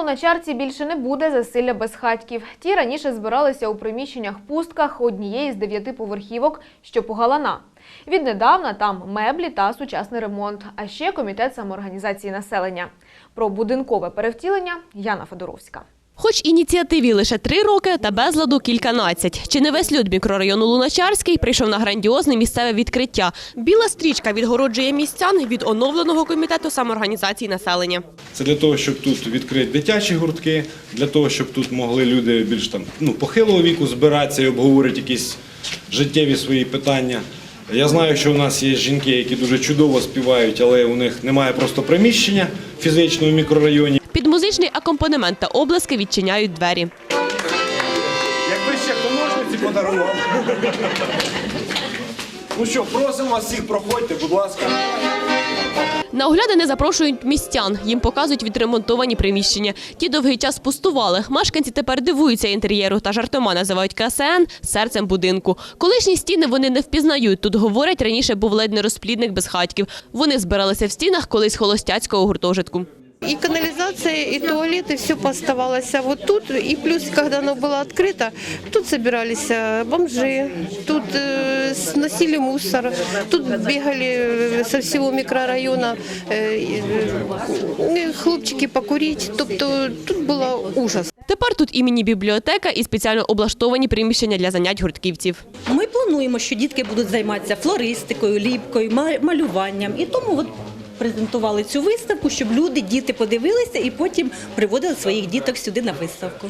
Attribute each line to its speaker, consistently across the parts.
Speaker 1: Луначарці більше не буде засилля безхатьків. Ті раніше збиралися у приміщеннях пустках однієї з дев'яти поверхівок, що по. Віднедавна там меблі та сучасний ремонт, а ще комітет самоорганізації населення. Про будинкове перевтілення Яна Федоровська.
Speaker 2: Хоч ініціативі лише три роки та безладу кільканадцять. Чи не весь люд мікрорайону Луначарський прийшов на грандіозне місцеве відкриття. Біла стрічка відгороджує містян від оновленого комітету самоорганізації населення.
Speaker 3: Це для того, щоб тут відкрити дитячі гуртки, для того, щоб тут могли люди більш там ну, похилого віку збиратися і обговорити якісь життєві свої питання. Я знаю, що у нас є жінки, які дуже чудово співають, але у них немає просто приміщення фізично в мікрорайоні.
Speaker 2: Під музичний акомпанемент та обласки відчиняють двері.
Speaker 3: Якби ще хто подарував. Ну що, просимо вас всіх, проходьте, будь ласка.
Speaker 2: На огляди не запрошують містян. Їм показують відремонтовані приміщення. Ті довгий час пустували. Мешканці тепер дивуються інтер'єру та жартома називають КСН серцем будинку. Колишні стіни вони не впізнають. Тут говорять, раніше був ледь не розплідник без хатьків. Вони збиралися в стінах колись холостяцького гуртожитку.
Speaker 4: И канализация, и туалеты, все поставалось а вот тут. И плюс, когда оно было открыто, тут собирались э, бомжи, тут э, сносили мусор, тут бегали э, со всего микрорайона э, и, э, хлопчики покурить. Тобто тут було ужас.
Speaker 2: Тепер тут і міні-бібліотека, і спеціально облаштовані приміщення для занять гуртківців.
Speaker 5: Ми плануємо, що дітки будуть займатися флористикою, ліпкою, ма- малюванням. І тому от презентували цю виставку, щоб люди, діти подивилися і потім приводили своїх діток сюди на виставку.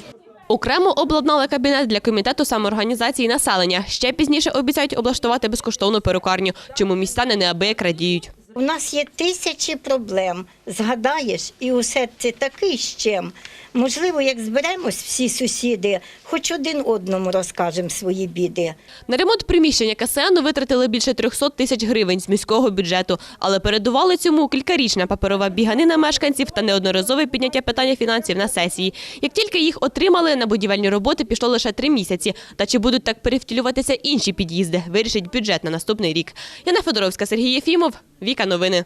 Speaker 2: Окремо обладнали кабінет для комітету самоорганізації населення. Ще пізніше обіцяють облаштувати безкоштовну перукарню, чому містяни неабияк радіють.
Speaker 6: У нас є тисячі проблем. Згадаєш, і усе це такий щем. Можливо, як зберемось всі сусіди, хоч один одному розкажемо свої біди.
Speaker 2: На ремонт приміщення КСН витратили більше 300 тисяч гривень з міського бюджету, але передували цьому кількарічна паперова біганина мешканців та неодноразове підняття питання фінансів на сесії. Як тільки їх отримали, на будівельні роботи пішло лише три місяці. Та чи будуть так перевтілюватися інші під'їзди, вирішить бюджет на наступний рік. Яна Федоровська, Сергій Єфімов, Віка Новини.